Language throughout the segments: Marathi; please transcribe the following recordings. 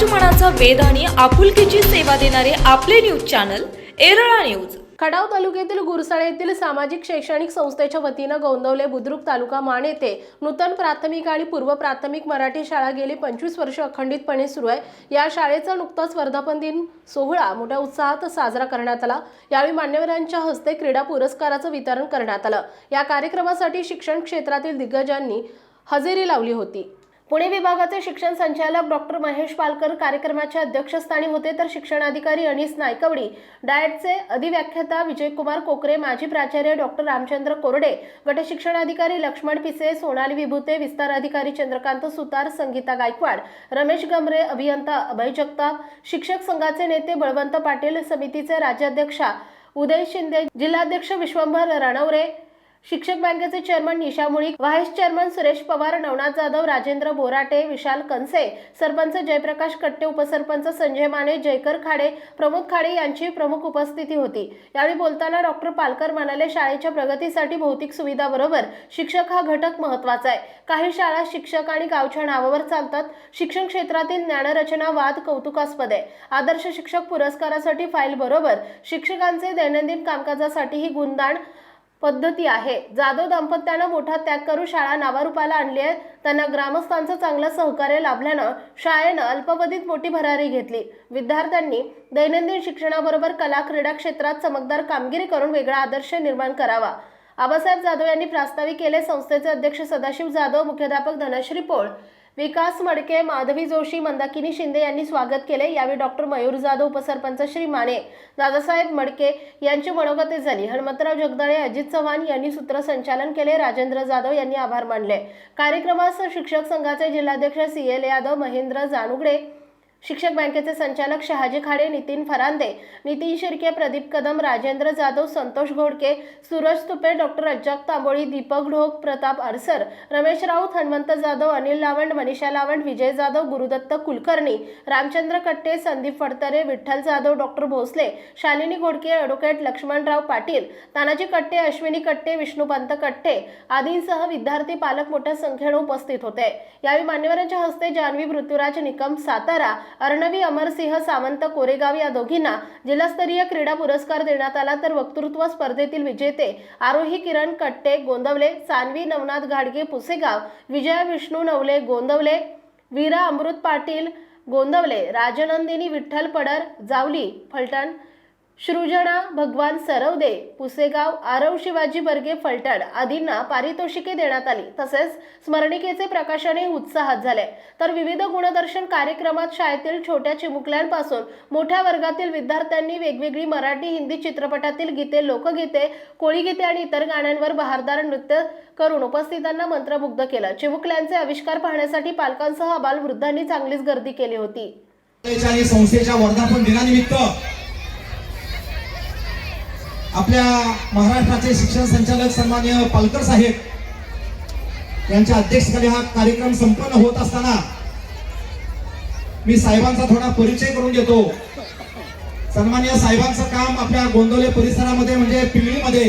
समाज वेद आणि आपुलकीची सेवा देणारे आपले news channel Erala news Khatav तालुक्यातील गुरसाळे येथील सामाजिक शैक्षणिक संस्थेच्या वतीनं गोंदवले बुद्रुक तालुका मान येथे नूतन प्राथमिक आणि पूर्व प्राथमिक मराठी शाळा गेली पंचवीस वर्ष अखंडितपणे सुरू आहे. या शाळेचा नुकताच वर्धापन दिन सोहळा मोठ्या उत्साहात साजरा करण्यात आला. यावेळी मान्यवरांच्या हस्ते क्रीडा पुरस्काराचं वितरण करण्यात आलं. या कार्यक्रमासाठी शिक्षण क्षेत्रातील दिग्गजांनी हजेरी लावली होती. पुणे विभागाचे शिक्षण संचालक डॉक्टर महेश पालकर कार्यक्रमाच्या अध्यक्षस्थानी होते तर शिक्षणाधिकारी अनिस नायकवडी. डायटचे अधिव्याख्याता विजयकुमार कोकरे माजी प्राचार्य डॉक्टर रामचंद्र कोरडे गटशिक्षणाधिकारी लक्ष्मण पिसे सोनाली विभूते विस्तार अधिकारी चंद्रकांत सुतार संगीता गायकवाड रमेश गमरे अभियंता अभय जगताप शिक्षक संघाचे नेते बळवंत पाटील समितीचे राज्याध्यक्षा उदय शिंदे जिल्हाध्यक्ष विश्वंभर रणवरे शिक्षक बँकेचे chairman Nisha Mulik vice chairman Suresh Pawar Navnath Jadhav Rajendra Borate Vishal Kanase sarpanch Jayprakash Katte उपसरपंच संजय माने जयकर खाडे प्रमोद खाडे यांची प्रमुख उपस्थिती होती. यावेळी बोलताना डॉक्टर पालकर म्हणाले शाळेच्या प्रगतीसाठी भौतिक सुविधाबरोबर शिक्षक हा घटक महत्त्वाचा आहे. काही शाळा शिक्षक आणि गावच्या नावावर चालतात. शिक्षण क्षेत्रातील ज्ञानरचना वाद कौतुकास्पद आहे. आदर्श शिक्षक पुरस्कारासाठी फाईल बरोबर. शिक्षकांचे दैनंदिन कामकाजासाठीही गुणदान पद्धती आहे. जाधव दाम्पत्यानं मोठा त्याग करून शाळा नावारूपाला आणली आहे. त्यांना ग्रामस्थांचं चांगलं सहकार्य लाभल्यानं शाळेनं अल्पवधीत मोठी भरारी घेतली. विद्यार्थ्यांनी दैनंदिन शिक्षणाबरोबर कला क्रीडा क्षेत्रात चमकदार कामगिरी करून वेगळा आदर्श निर्माण करावा. आबासाहेब जाधव यांनी प्रास्ताविक केले. संस्थेचे अध्यक्ष सदाशिव जाधव मुख्याध्यापक धनश्री पोळ विकास मडके माधवी जोशी मंदाकिनी शिंदे यांनी स्वागत केले. यावेळी डॉक्टर मयूर जाधव उपसरपंच श्री माने दादासाहेब मडके यांची मनोगते झाली. हनुमंतराव जगदाळे अजित चव्हाण यांनी सूत्रसंचालन केले. राजेंद्र जाधव यांनी आभार मानले. कार्यक्रमास शिक्षक संघाचे जिल्हाध्यक्ष सी एल यादव महेंद्र जानुगडे शिक्षक बँकेचे संचालक शहाजी खाडे नितीन फरांदे नितीन शिर्के प्रदीप कदम राजेंद्र जाधव संतोष घोडके सूरज तुपे डॉक्टर अज्जाक तांबोळी दीपक ढोक प्रताप अडसर रमेश राऊत हनुमंत जाधव अनिल लावंड मनीषा लावंड विजय जाधव गुरुदत्त कुलकर्णी रामचंद्र कट्टे संदीप फडतरे विठ्ठल जाधव डॉक्टर भोसले शालिनी घोडके ॲडव्होकेट लक्ष्मणराव पाटील तानाजी कट्टे अश्विनी कट्टे विष्णुपंत कट्टे आदींसह विद्यार्थी पालक मोठ्या संख्येनं उपस्थित होते. यावेळी मान्यवरांच्या हस्ते जान्हवी पृथ्वीराज निकम सातारा अर्णवी अमरसिंह सावंत कोरेगाव या दोघींना जिल्हास्तरीय क्रीडा पुरस्कार देण्यात आला. तर वक्तृत्व स्पर्धेतील विजेते आरोही किरण कट्टे गोंदवले सानवी नवनाथ घाडगे पुसेगाव विजया विष्णू नवले गोंदवले वीरा अमृत पाटील गोंदवले राजनंदिनी विठ्ठल पडर जावली फलटण सृजना भगवान सरवदे पुसेगाव आरव शिवाजी बर्गे फलटण आदींना पारितोषिके देण्यात आली. तसेच स्मरणिकेचे प्रकाशने उत्साहात झाले. तर विविध गुणदर्शन कार्यक्रमात शाळेतील छोट्या चिमुकल्यांपासून मोठ्या वर्गातील विद्यार्थ्यांनी वेगवेगळी मराठी हिंदी चित्रपटातील गीते लोकगीते कोळीगीते आणि इतर गाण्यांवर बहारदार नृत्य करून उपस्थितांना मंत्रमुग्ध केलं. चिमुकल्यांचे आविष्कार पाहण्यासाठी पालकांसह बालवृद्धांनी चांगलीच गर्दी केली होती. संस्थेच्या वर्धापन दिनानिमित्त आपल्या महाराष्ट्राचे शिक्षण संचालक सन्मान्य पालकर साहेब यांच्या अध्यक्षतेखाली हा कार्यक्रम संपन्न होत असताना मी साहेबांचा थोडा परिचय करून देतो. सन्मान्य साहेबांचं काम आपल्या गोंदवले परिसरामध्ये म्हणजे पिंगळीमध्ये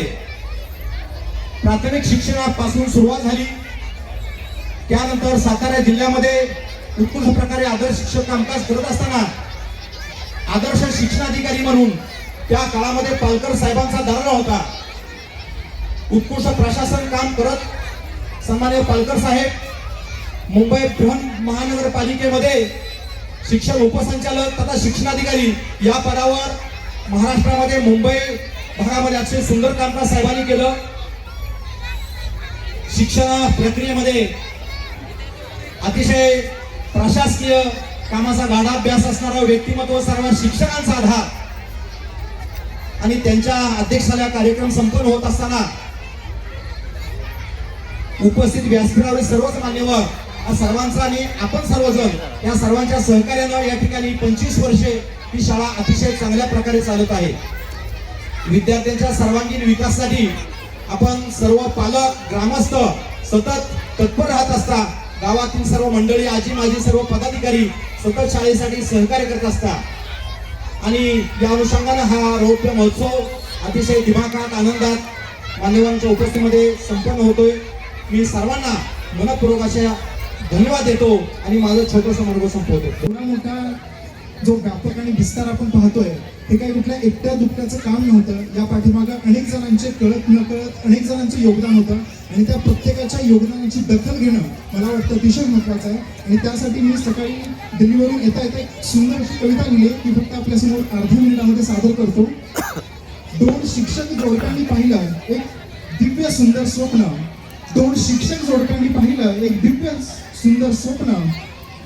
प्राथमिक शिक्षणापासून सुरुवात झाली. त्यानंतर सातारा जिल्ह्यामध्ये उत्कृष्ट प्रकारे आदर्श शिक्षक कामकाज करत असताना आदर्श शिक्षणाधिकारी म्हणून त्या काळामध्ये पालकर साहेबांचा दर्जा होता. उत्कृष्ट प्रशासन काम करत सन्मान्य पालकर साहेब मुंबई बृहन महानगरपालिकेमध्ये शिक्षण उपसंचालक तथा शिक्षणाधिकारी या पदावर महाराष्ट्रामध्ये मुंबई भागामध्ये अतिशय सुंदर कामकाज साहेबांनी केलं. शिक्षण प्रक्रियेमध्ये अतिशय प्रशासकीय कामाचा गाढा अभ्यास असणारा व्यक्तिमत्व सर्व शिक्षकांचा आधार आणि त्यांच्या अध्यक्षाला कार्यक्रम संपन्न होत असताना उपस्थित व्यासपीठावरील सर्वच मान्यवर सर्वांचा आणि आपण सर्वजण या सर्वांच्या सहकार्यानं या ठिकाणी पंचवीस वर्षे ही शाळा अतिशय चांगल्या प्रकारे चालत आहे. विद्यार्थ्यांच्या सर्वांगीण विकासासाठी आपण सर्व पालक ग्रामस्थ सतत तत्पर राहत असता. गावातील सर्व मंडळी आजी माजी सर्व पदाधिकारी सतत शाळेसाठी सहकार्य करत असतात आणि या अनुषंगानं हा रौप्य महोत्सव अतिशय दिमाखात आनंदात मान्यवरांच्या उपस्थितीमध्ये संपन्न होतोय. मी सर्वांना मनपूर्वक अशा धन्यवाद देतो आणि माझं छोटंसं मार्ग संपवतो. एवढा मोठा जो व्यापक आणि विस्तार आपण पाहतोय हे काही कुठल्या एकट्या दुकट्याचं काम नव्हतं. या पाठीमागं अनेक जणांचे कळत न कळत अनेक जणांचं योगदान होतं. आणि त्या प्रत्येकाच्या योगदानाची दखल घेणं मला वाटतं अतिशय महत्त्वाचं आहे. आणि त्यासाठी मी सकाळी दिल्लीवरून येता येता एक सुंदर अशी कविता लिहिली आहे, ती फक्त आपल्यासमोर अर्ध्या मिनिटामध्ये सादर करतो. दोन शिक्षक जोडप्यांनी पाहिलं एक दिव्य सुंदर स्वप्न. दोन शिक्षक जोडप्यांनी पाहिलं एक दिव्य सुंदर स्वप्न.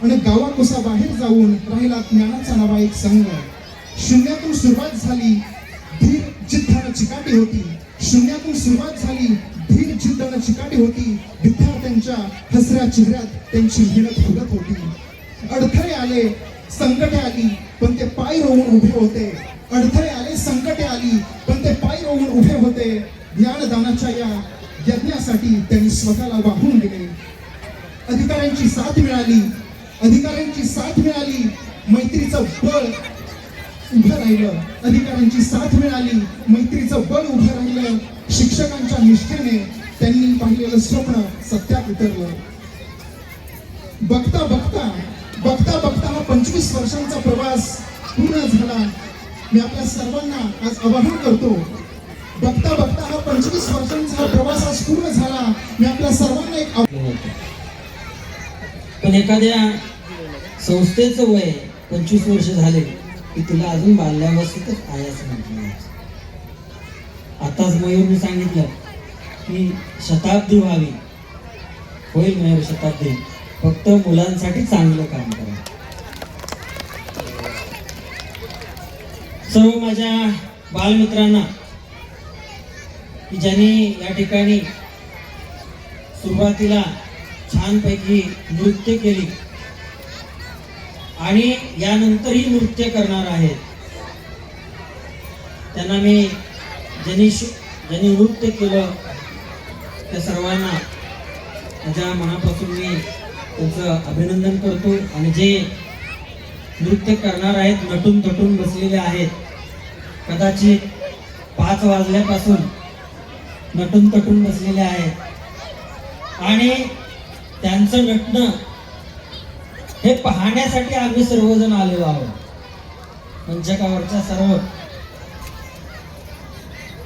आणि गावाकुसा बाहेर जाऊन राहिला ज्ञानाचा नवा एक संघ. शून्यातून सुरुवात झाली धीर जिद्दानं चिकाटी होती. शून्यातून सुरुवात झाली धीर जिद्दानं चिकाटी होती. विद्यार्थ्यांच्या हसऱ्या चेहऱ्यात त्यांची मेहनत फुलत होती. अडथळे आले संकटे आली पण ते पाय रोवून उभे होते. अडथळे आले संकटे आली पण ते पाय रोवून उभे होते. ज्ञानदानाच्या या यज्ञासाठी त्यांनी स्वतःला वाहून दिले अधिकाऱ्यांची साथ मिळाली. अधिकाऱ्यांची साथ मिळाली. मैत्रीचं बळ उभं राहिलं अधिकाऱ्यांची साथ मिळाली मैत्रीचं बल उभं राहिलं शिक्षकांच्या निष्ठेने त्यांनी पाहिलेलं स्वप्न सत्यात उतरलं. बघता बघता बघता बघता हा पंचवीस वर्षांचा प्रवास पूर्ण झाला. मी आपल्या सर्वांना आज आवाहन करतो बघता बघता हा पंचवीस वर्षांचा हा प्रवास आज पूर्ण झाला. मी आपल्या सर्वांना एक पण एखाद्या संस्थेचं वय पंचवीस वर्ष झाले की तिला अजून बाल्यावस्थेतच आहे असं म्हटलं आताच मयूरने सांगितलं की शताब्दी व्हावी. होईल मयूर शताब्दी. फक्त मुलांसाठी चांगलं काम करा. सर्व माझ्या बालमित्रांना की ज्यांनी या ठिकाणी सुरुवातीला छानपैकी नृत्य केली आणि यानंतरही नृत्य करणार आहेत. त्यांना मी ज्यांनी ज्यांनी नृत्य केलं त्या सर्वांना माझ्या मनापासून मी त्यांचं अभिनंदन करतो. आणि जे नृत्य करणार आहेत नटून तटून बसलेले आहेत कदाचित पाच वाजल्यापासून नटून तटून बसलेले आहेत. आणि त्यांचं नटणं हे पाहण्यासाठी आम्ही सर्वजण आलेलो आहोत. मंचकावरच्या सर्व.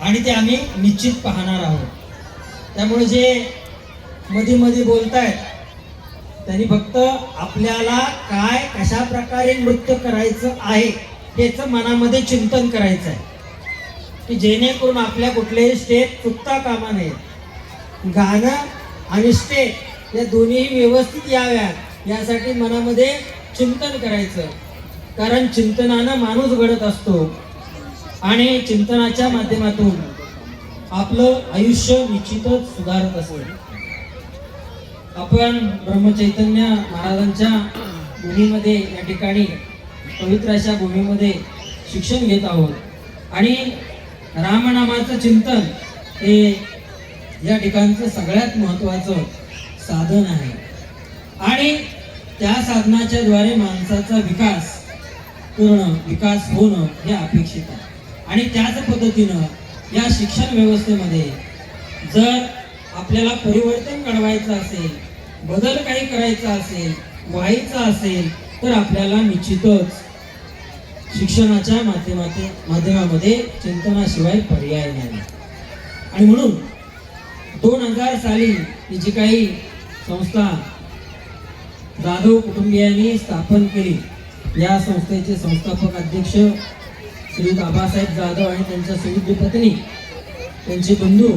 आणि ते आम्ही निश्चित पाहणार आहोत. त्यामुळे जे मध्ये मध्ये बोलतायत त्यांनी फक्त आपल्याला काय कशा प्रकारे नृत्य करायचं आहे याचं मनामध्ये चिंतन करायचं आहे की जेणेकरून आपल्या कुठलेही स्टेप चुकता कामा नये. गाणं आणि स्टेप या दोन्ही व्यवस्थित याव्यात. यासाठी मनामध्ये चिंतन करायचं. कारण चिंतनानं माणूस घडत असतो. आणि चिंतनाच्या माध्यमातून आपलं आयुष्य निश्चितच सुधारत असतं. आपण ब्रह्मचैतन्य महाराजांच्या भूमीमध्ये या ठिकाणी पवित्र अशा भूमीमध्ये शिक्षण घेत आहोत. आणि रामनामाचं चिंतन हे या ठिकाणचं सगळ्यात महत्त्वाचं साधन आहे. आणि त्या साधनाच्या द्वारे माणसाचा विकास करणं विकास होणं हे अपेक्षित आहे. आणि त्याच पद्धतीनं या शिक्षण व्यवस्थेमध्ये जर आपल्याला परिवर्तन घडवायचं असेल बदल काही करायचा असेल व्हायचा असेल तर आपल्याला निश्चितच शिक्षणाच्या माध्यमाते माध्यमामध्ये चिंतनाशिवाय पर्याय नाही. आणि म्हणून दोन हजार साली ही जी काही संस्था जाधव कुटुंबियांनी स्थापन केली. या संस्थेचे संस्थापक अध्यक्ष श्री बाबासाहेब जाधव आणि त्यांच्या सुविद्य पत्नी त्यांचे बंधू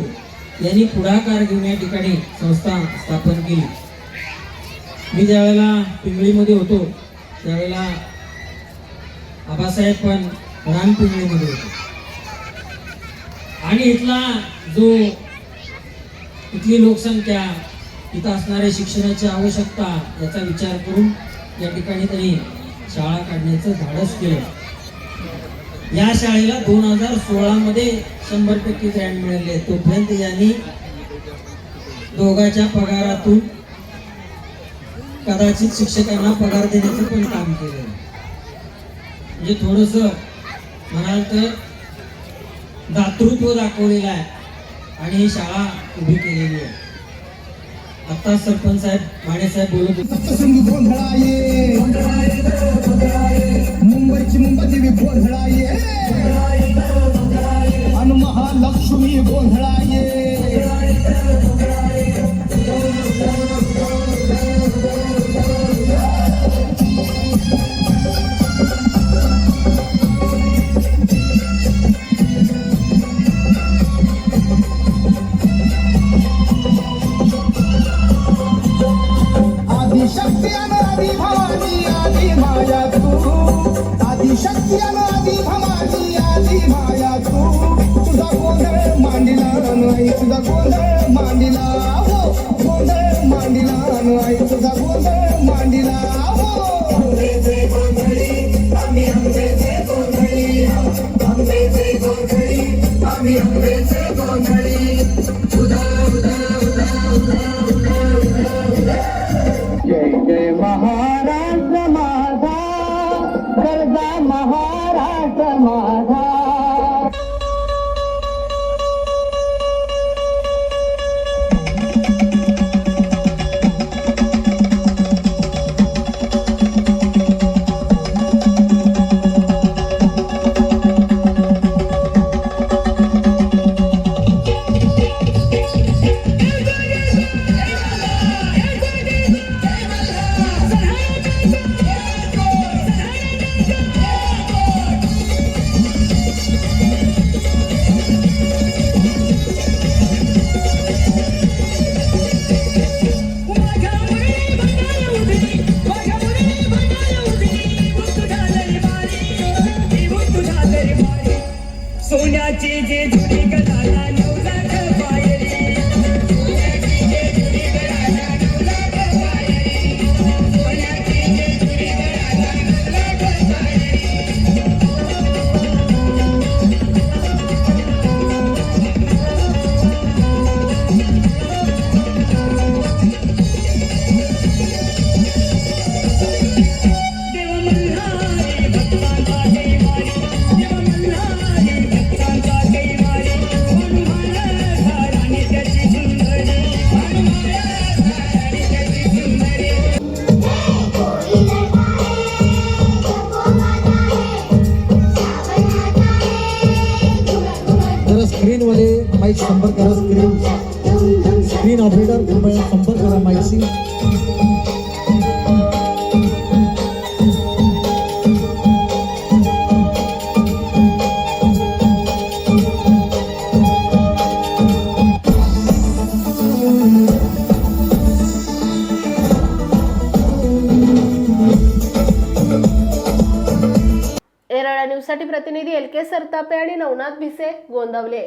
यांनी पुढाकार घेऊन या ठिकाणी संस्था स्थापन केली. मी ज्यावेळेला पिंगळीमध्ये होतो त्यावेळेला आबासाहेब पण रामपिंगळीमध्ये होते. आणि इथला जो इथली लोकसंख्या तिथं असणाऱ्या शिक्षणाची आवश्यकता याचा विचार करून या ठिकाणी त्यांनी शाळा काढण्याचं धाडस केलं. या शाळेला दोन हजार सोळा मध्ये शंभर टक्के ग्रँड मिळाले. तोपर्यंत यांनी दोघांच्या पगारातून कदाचित शिक्षकांना पगार देण्याचं पण काम केलं. म्हणजे थोडस म्हणाल तर दातृत्व दाखवलेलं आहे आणि ही शाळा उभी केलेली आहे. आता सरपंच साहेब माने साहेब बोलत होते सप्तशृंगी गोंधळाये. मुंबईची मुंबदेवी गोंधळाये. आणि महालक्ष्मी गोंधळाये. माईक संपर्क करा स्क्रीन. स्क्रीन ऑपरेटर कृपया संपर्क करा माईकशी एरळा न्यूजसाठी प्रतिनिधी एल के सरतापे आणि नवनाथ भिसे गोंदवले.